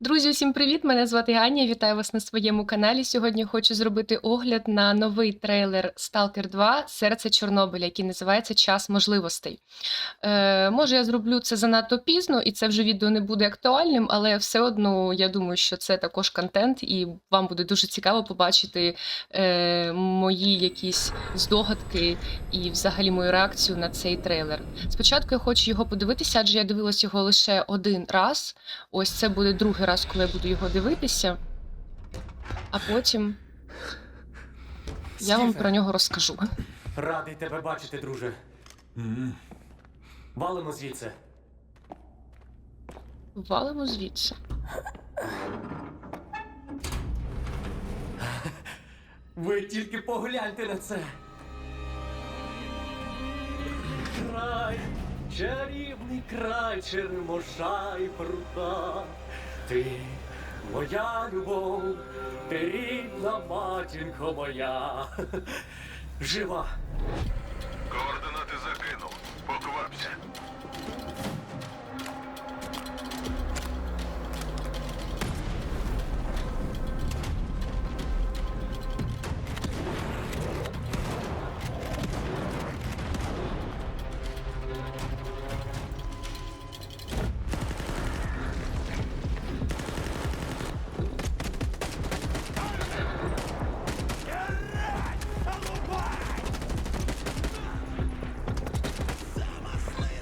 Друзі, усім привіт! Мене звати Аня. Вітаю вас на своєму каналі. Сьогодні хочу зробити огляд на новий трейлер Stalker 2 Серце Чорнобиля, який називається Час можливостей. Е, може, я зроблю це занадто пізно, і це вже відео не буде актуальним, але все одно я думаю, що це також контент, і вам буде дуже цікаво побачити е, мої якісь здогадки і взагалі мою реакцію на цей трейлер. Спочатку я хочу його подивитися, адже я дивилась його лише один раз. Ось це буде другий раз, коли я буду його дивитися. А потім я вам про нього розкажу. Радий тебе бачити, друже. Валимо звідси. Валимо звідси. Ви тільки погляньте на це. Край, чарівний край черемоша і прута. Ти моя любов, ти рідна матінко моя. Жива. Координати закинув. Поквапся.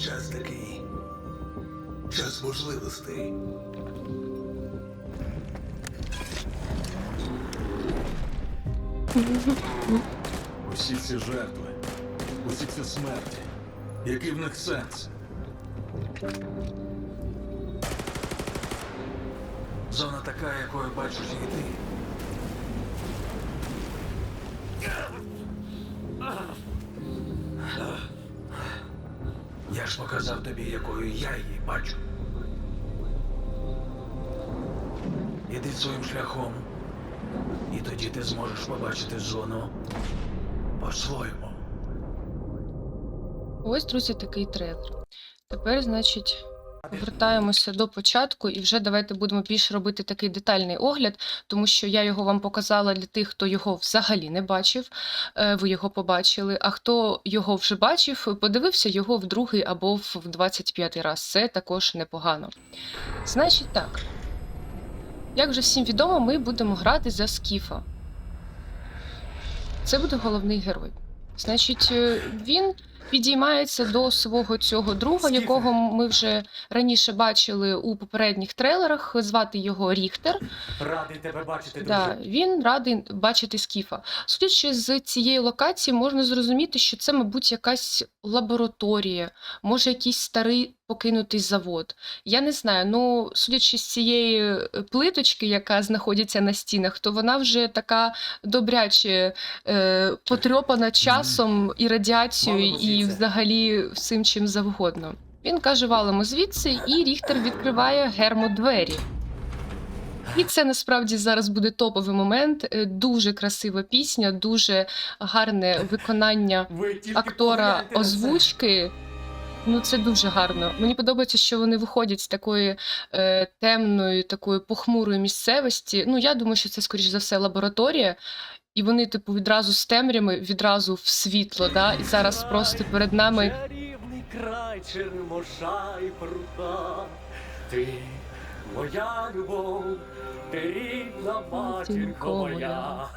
час такий. Час можливостей. Усі ці жертви, усі ці смерті. Який в них сенс? Зона така, якою бачиш і ти. Ж показав тобі, якою я її бачу. Іди своїм шляхом, і тоді ти зможеш побачити зону по-своєму. Ось, друзі, такий трейлер. Тепер, значить, повертаємося до початку, і вже давайте будемо більше робити такий детальний огляд, тому що я його вам показала для тих, хто його взагалі не бачив. е, Ви його побачили. А хто його вже бачив, подивився його в другий або в 25-й раз. Це також непогано. Значить так. Як вже всім відомо, ми будемо грати за Скіфа. Це буде головний герой. Значить, е, він підіймається до свого цього друга, якого ми вже раніше бачили у попередніх трейлерах. Звати його Ріхтер. Радий тебе бачити, Да, він радий бачити Скіфа. Судячи з цієї локації, можна зрозуміти, що це, мабуть, якась лабораторія, може, якийсь старий покинутий завод. Я не знаю. Ну, судячи з цієї е, плиточки, яка знаходиться на стінах, то вона вже така добряче е, потрьопана часом і радіацією, Валимо і взагалі всім чим завгодно. Він каже: валимо звідси, і Ріхтер відкриває гермодвері. І це насправді зараз буде топовий момент. Е, Дуже красива пісня, дуже гарне виконання актора озвучки. Ну, це дуже гарно. Мені подобається, що вони виходять з такої е, темної, такої похмурої місцевості. Ну, я думаю, що це, скоріш за все, лабораторія. І вони, типу, відразу з темрями, відразу в світло. Да? І зараз просто перед нами край Чермоша і прута. Ти моя любов, ти рідна матінко моя.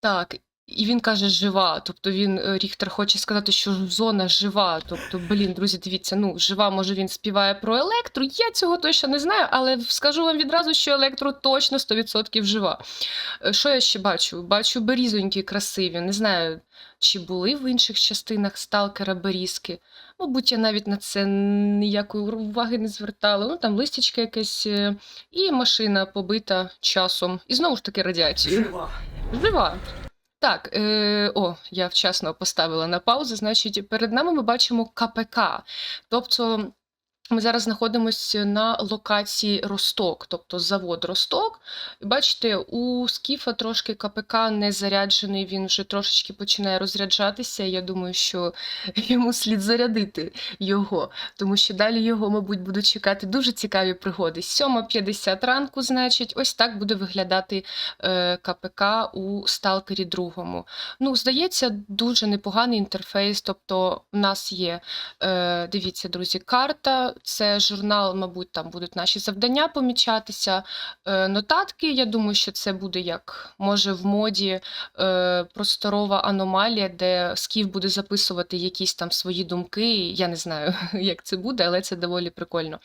Так, І він каже, жива. Тобто він е, Ріхтер хоче сказати, що зона жива. Тобто, блін, друзі, дивіться, ну жива, може він співає про електру. Я цього точно не знаю, але скажу вам відразу, що електро точно 100% жива. Е, Що я ще бачу? Бачу берізоньки красиві. Не знаю, чи були в інших частинах сталкера берізки. Мабуть, я навіть на це ніякої уваги не звертала. Ну там листячка якесь, е, і машина побита часом. І знову ж таки радіацією. Жива. Жива. Так, е, о, я вчасно поставила на паузу. Значить, перед нами ми бачимо КПК. Тобто ми зараз знаходимося на локації Росток, тобто завод Росток. Бачите, у Скіфа трошки КПК не заряджений, він вже трошечки починає розряджатися. Я думаю, що йому слід зарядити його, тому що далі його, мабуть, будуть чекати дуже цікаві пригоди. 7.50 ранку, значить, ось так буде виглядати е, КПК у Сталкері другому. Ну, здається, дуже непоганий інтерфейс. Тобто, в нас є, е, дивіться, друзі, карта. Це журнал, мабуть, там будуть наші завдання помічатися. Е, нотатки, я думаю, що це буде як може в моді е, просторова аномалія, де Скіф буде записувати якісь там свої думки. Я не знаю, як це буде, але це доволі прикольно.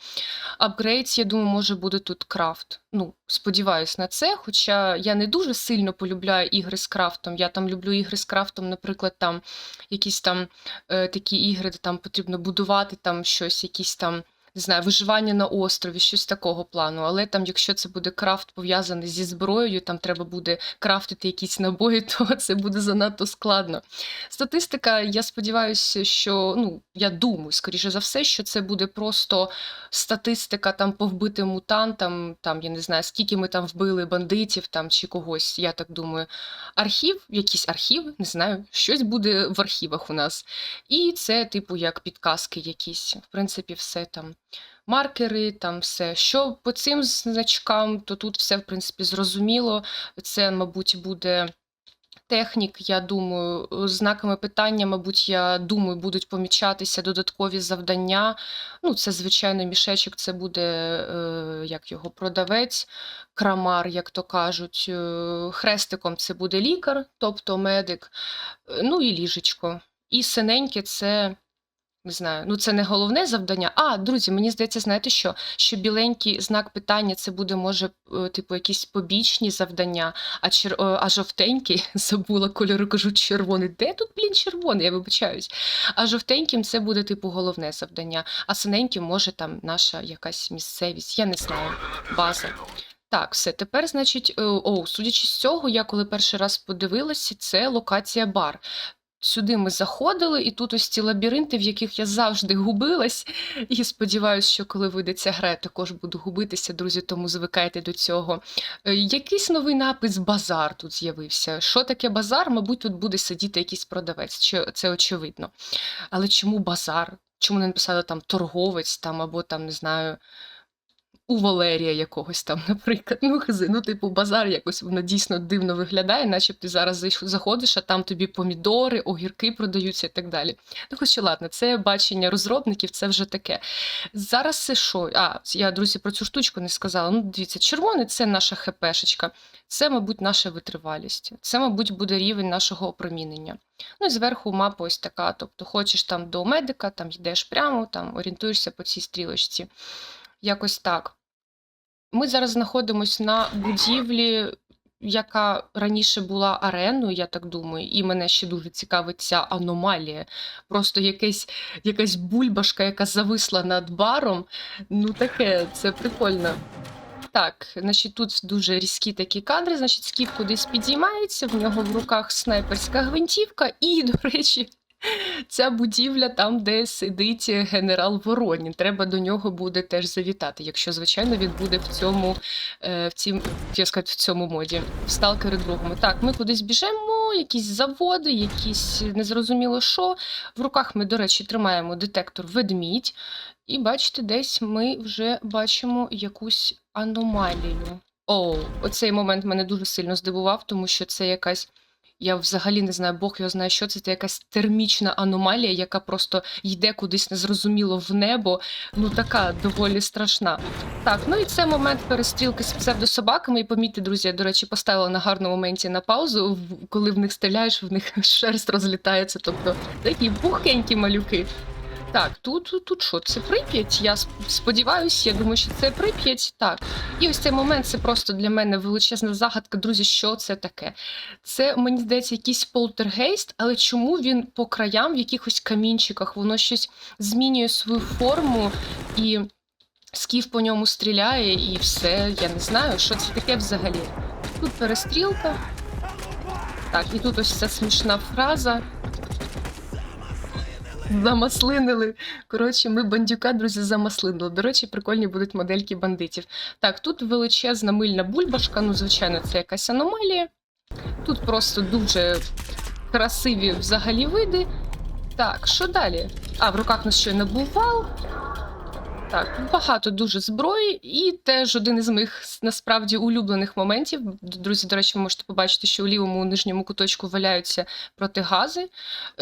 Апгрейдс, я думаю, може буде тут крафт. Ну, сподіваюсь на це. Хоча я не дуже сильно полюбляю ігри з крафтом. Я там люблю ігри з крафтом, наприклад, там якісь там е, такі ігри, де там потрібно будувати там щось, якісь там. Не знаю, виживання на острові, щось такого плану. Але там, якщо це буде крафт пов'язаний зі зброєю, там треба буде крафтити якісь набої, то це буде занадто складно. Статистика, я сподіваюся, що ну я думаю, скоріше за все, що це буде просто статистика там по вбитим мутантам. Там я не знаю, скільки ми там вбили бандитів там чи когось. Я так думаю. Архів, якийсь архів, не знаю, щось буде в архівах у нас. І це, типу, як підказки якісь. В принципі, все там. Маркери, там все. Що по цим значкам, то тут все, в принципі, зрозуміло. Це, мабуть, буде технік, я думаю, знаками питання, мабуть, я думаю, будуть помічатися додаткові завдання. Ну, це, звичайно, мішечок, це буде е, як його продавець, крамар, як то кажуть. Е, Хрестиком це буде лікар, тобто медик, е, ну і ліжечко. І синеньке це. Не знаю, ну це не головне завдання. А, друзі, мені здається, знаєте що? Що біленький знак питання це буде, може, е, типу, якісь побічні завдання, а чер... е, а жовтенький, забула кольори, кажу, червоний. Де тут, блін, червоний? Я вибачаюсь. А жовтеньким це буде, типу, головне завдання, а синеньким може там наша якась місцевість, я не знаю, база. Так, все. Тепер, значить, е, о, судячи з цього, я коли перший раз подивилася, це локація бар. Сюди ми заходили, і тут ось ці лабіринти, в яких я завжди губилась. І сподіваюся, що коли вийде ця гра, я також буду губитися, друзі, тому звикайте до цього. Е, Якийсь новий напис базар тут з'явився. Що таке базар? Мабуть, тут буде сидіти якийсь продавець, це очевидно. Але чому базар? Чому не написали там торговець там або там, не знаю, у Валерія якогось там, наприклад. Ну, хз, ну, типу, базар якось воно дійсно дивно виглядає, наче ти зараз заходиш, а там тобі помідори, огірки продаються і так далі. Ну, хоча ладно, це бачення розробників, це вже таке. Зараз це що? А, я, друзі, про цю штучку не сказала. Ну, дивіться, червоний це наша ХПшечка, це, мабуть, наша витривалість. Це, мабуть, буде рівень нашого опромінення. Ну і зверху мапа ось така. Тобто, хочеш там до медика, там йдеш прямо, там орієнтуєшся по цій стрілочці. Якось так. Ми зараз знаходимося на будівлі, яка раніше була ареною, я так думаю, і мене ще дуже цікавить ця аномалія. Просто якесь, якась бульбашка, яка зависла над баром. Ну, таке, це прикольно. Так, значить, тут дуже різкі такі кадри. Значить, скіф кудись підіймається, в нього в руках снайперська гвинтівка, і, до речі, ця будівля там, де сидить генерал Воронін. Треба до нього буде теж завітати, якщо, звичайно, він буде в цьому, е, в цім, я сказати, в цьому моді, в сталкери другому. Так, ми кудись біжимо, якісь заводи, якісь незрозуміло що. В руках ми, до речі, тримаємо детектор ведмідь. І бачите, десь ми вже бачимо якусь аномалію. О, оцей момент мене дуже сильно здивував, тому що це якась Я взагалі не знаю, Бог його знає, що це. Це якась термічна аномалія, яка просто йде кудись незрозуміло в небо. Ну така доволі страшна. Так, ну і це момент перестрілки з псевдособаками. І помітьте, друзі, я, до речі, поставила на гарному моменті на паузу. Коли в них стріляєш, в них шерсть розлітається. Тобто такі бухенькі малюки. Так, тут, тут, що? Це Прип'ять? Я сподіваюся, я думаю, що це Прип'ять. Так. І ось цей момент це просто для мене величезна загадка. Друзі, що це таке? Це, мені здається, якийсь полтергейст, але чому він по краям в якихось камінчиках, воно щось змінює свою форму і скіф по ньому стріляє, і все. Я не знаю, що це таке взагалі. Тут перестрілка. Так, і тут ось ця смішна фраза. Замаслинили. Коротше, ми бандюка, друзі, замаслинили. До речі, прикольні будуть модельки бандитів. Так, тут величезна мильна бульбашка. Ну, звичайно, це якась аномалія. Тут просто дуже красиві взагалі види. Так, що далі? А, в руках нас ще не вал. Так, багато дуже зброї, і теж один із моїх насправді улюблених моментів. Друзі, до речі, ви можете побачити, що у лівому нижньому куточку валяються протигази.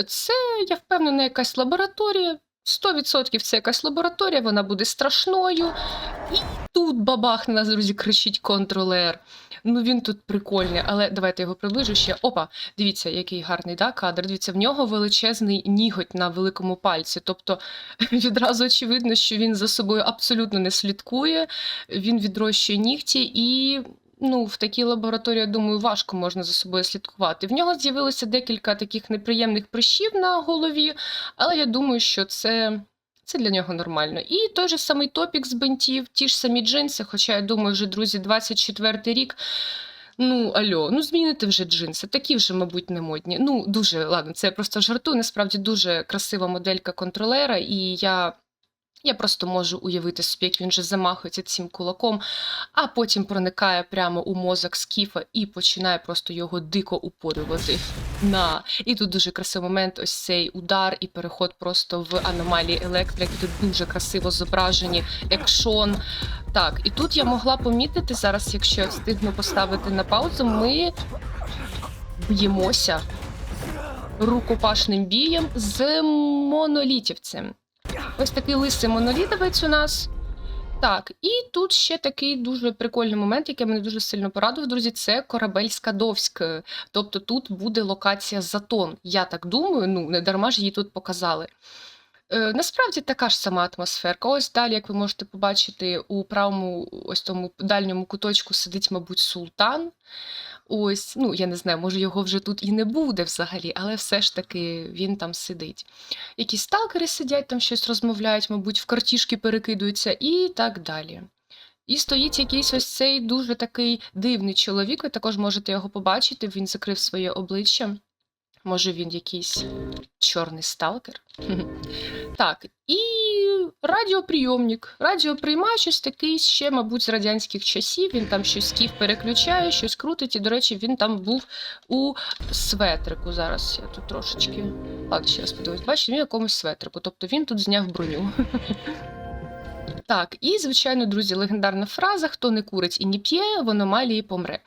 Це, я впевнена, якась лабораторія. 100% це якась лабораторія, вона буде страшною. І тут бабах на нас, друзі, кричить контролер. Ну він тут прикольний, але давайте його приближу ще. Опа, дивіться, який гарний да, кадр. Дивіться, в нього величезний ніготь на великому пальці. Тобто відразу очевидно, що він за собою абсолютно не слідкує, він відрощує нігті і. Ну, в такій лабораторії, я думаю, важко можна за собою слідкувати. В нього з'явилося декілька таких неприємних прищів на голові, але я думаю, що це, це для нього нормально. І той же самий топік з бинтів, ті ж самі джинси, хоча я думаю, вже, друзі, 24 рік. Ну, альо, ну змінити вже джинси. Такі вже, мабуть, не модні. Ну, дуже ладно, це я просто жартую. Насправді дуже красива моделька контролера, і я. Я просто можу уявити собі, як він же замахується цим кулаком, а потім проникає прямо у мозок скіфа і починає просто його дико упорювати. На. І тут дуже красивий момент, ось цей удар і переход просто в аномалії електрики. Тут дуже красиво зображені екшон. Так, і тут я могла помітити зараз, якщо я встигну поставити на паузу, ми б'ємося рукопашним бієм з монолітівцем. Ось такий лисий монолітовець у нас. Так, і тут ще такий дуже прикольний момент, який мене дуже сильно порадував, друзі. Це корабель Скадовськ. Тобто тут буде локація Затон. Я так думаю, ну не дарма ж її тут показали. Е, насправді така ж сама атмосферка. Ось далі, як ви можете побачити, у правому ось тому дальньому куточку сидить, мабуть, султан. Ось, ну я не знаю, може його вже тут і не буде взагалі, але все ж таки він там сидить. Якісь сталкери сидять, там щось розмовляють, мабуть, в картішки перекидуються і так далі. І стоїть якийсь ось цей дуже такий дивний чоловік. Ви також можете його побачити. Він закрив своє обличчя. Може, він якийсь чорний сталкер. Так, і радіоприйомник. Радіоприймач такий ще, мабуть, з радянських часів. Він там щось ків переключає, щось крутить. І, до речі, він там був у светрику. Зараз я тут трошечки. Ладно, ще раз подивлюсь. Бачите, він в якомусь светрику. Тобто він тут зняв броню. Так, і звичайно, друзі, легендарна фраза: хто не курить і не п'є, в аномалії помре.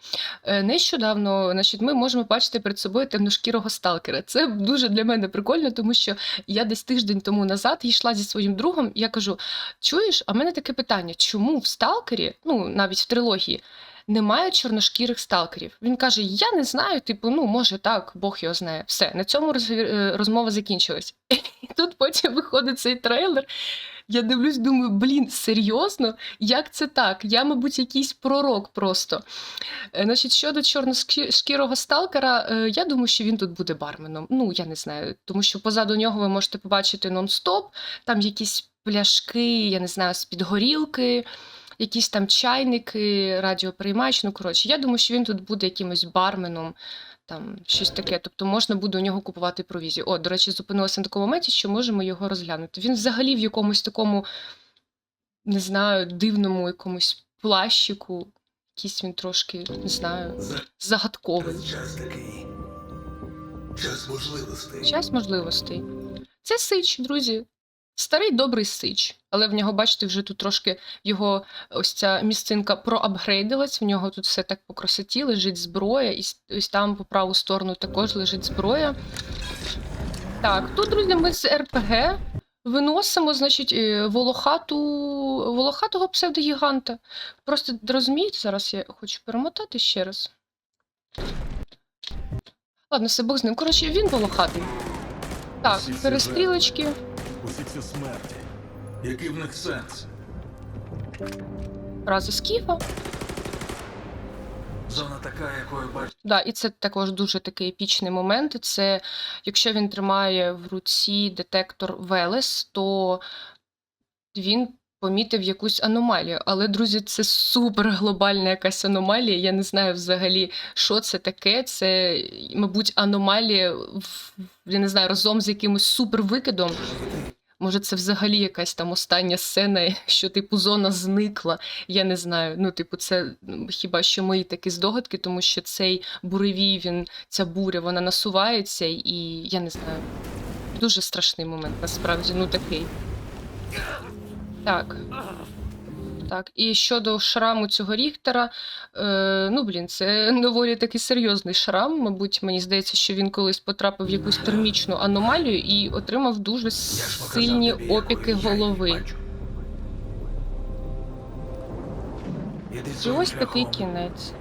Е, Нещодавно, значить, ми можемо бачити перед собою темношкірого сталкера. Це дуже для мене прикольно, тому що я десь тиждень тому назад йшла зі своїм другом. Я кажу: чуєш, а в мене таке питання: чому в сталкері, ну навіть в трилогії, немає чорношкірих сталкерів? Він каже: Я не знаю, типу, ну може так, Бог його знає. Все, на цьому е, розмова закінчилась. І тут потім виходить цей трейлер. Я дивлюсь, думаю, блін, серйозно? Як це так? Я, мабуть, якийсь пророк просто. Е, Значить, щодо чорношкірого сталкера, е, я думаю, що він тут буде барменом. Ну, я не знаю, тому що позаду нього ви можете побачити нон-стоп, там якісь пляшки, я не знаю, з-під горілки, якісь там чайники, радіоприймач. Ну, коротше, я думаю, що він тут буде якимось барменом. Там щось таке, тобто можна буде у нього купувати провізію. О, до речі, зупинилася на такому моменті, що можемо його розглянути. Він взагалі в якомусь такому, не знаю, дивному якомусь плащику. Якийсь він трошки, не знаю, загадковий. Час такий. Час можливостей. Час можливостей. Це Сич, друзі. Старий добрий сич, але в нього, бачите, вже тут трошки його ось ця місцинка проапгрейдилась. В нього тут все так по красоті, лежить зброя, і ось там по праву сторону також лежить зброя. Так, тут, друзі, ми з РПГ виносимо, значить, е, волохату, волохатого псевдогіганта. Просто розумієте, зараз я хочу перемотати ще раз. Ладно, все Бог з ним. Коротше, він волохатий. Так, перестрілочки. Усі смерті. Який в них сенс? Фраза Скіфа. Зона така, якою бачите. Да, і це також дуже такий епічний момент. Це якщо він тримає в руці детектор Велес, то він помітив якусь аномалію. Але, друзі, це супер глобальна якась аномалія. Я не знаю взагалі, що це таке. Це, мабуть, аномалія, в- я не знаю, разом з якимось супервикидом. Може, це взагалі якась там остання сцена, що типу зона зникла. Я не знаю. Ну, типу, це хіба що мої такі здогадки, тому що цей буревій, він, ця буря, вона насувається, і я не знаю. Дуже страшний момент, насправді, ну такий. Так. Так, і щодо шраму цього Ріхтера, е, ну блін, це доволі такий серйозний шрам. Мабуть, мені здається, що він колись потрапив в якусь термічну аномалію і отримав дуже сильні опіки голови. І ось такий кінець.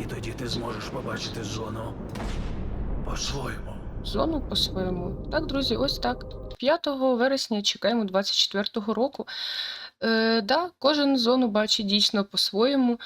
І тоді ти зможеш побачити зону по-своєму. Зону по-своєму. Так, друзі, ось так. 5 вересня чекаємо 24-го року. Е, да, кожен зону бачить дійсно по-своєму.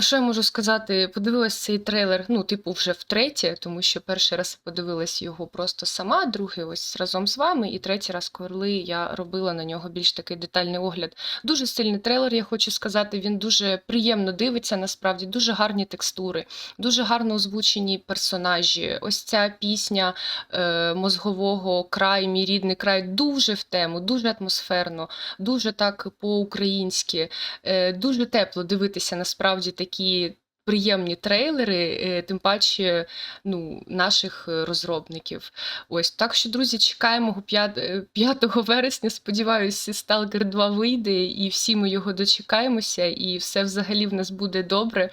Що я можу сказати? Подивилась цей трейлер, ну, типу, вже втретє, тому що перший раз подивилась його просто сама, другий ось разом з вами, і третій раз, коли я робила на нього більш такий детальний огляд. Дуже сильний трейлер, я хочу сказати. Він дуже приємно дивиться, насправді, дуже гарні текстури, дуже гарно озвучені персонажі. Ось ця пісня е, мозгового край, мій рідний край, дуже в тему, дуже атмосферно, дуже так по-українськи, е, дуже тепло дивитися насправді такі. Приємні трейлери, е, тим паче ну, наших е, розробників. Ось так що, друзі, чекаємо 5, е, 5 вересня. Сподіваюся, Stalker 2 вийде, і всі ми його дочекаємося, і все взагалі в нас буде добре.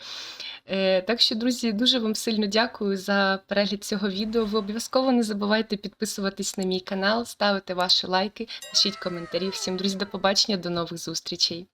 Е, Так що, друзі, дуже вам сильно дякую за перегляд цього відео. Ви обов'язково не забувайте підписуватись на мій канал, ставити ваші лайки, пишіть коментарі. Всім, друзі, до побачення, до нових зустрічей.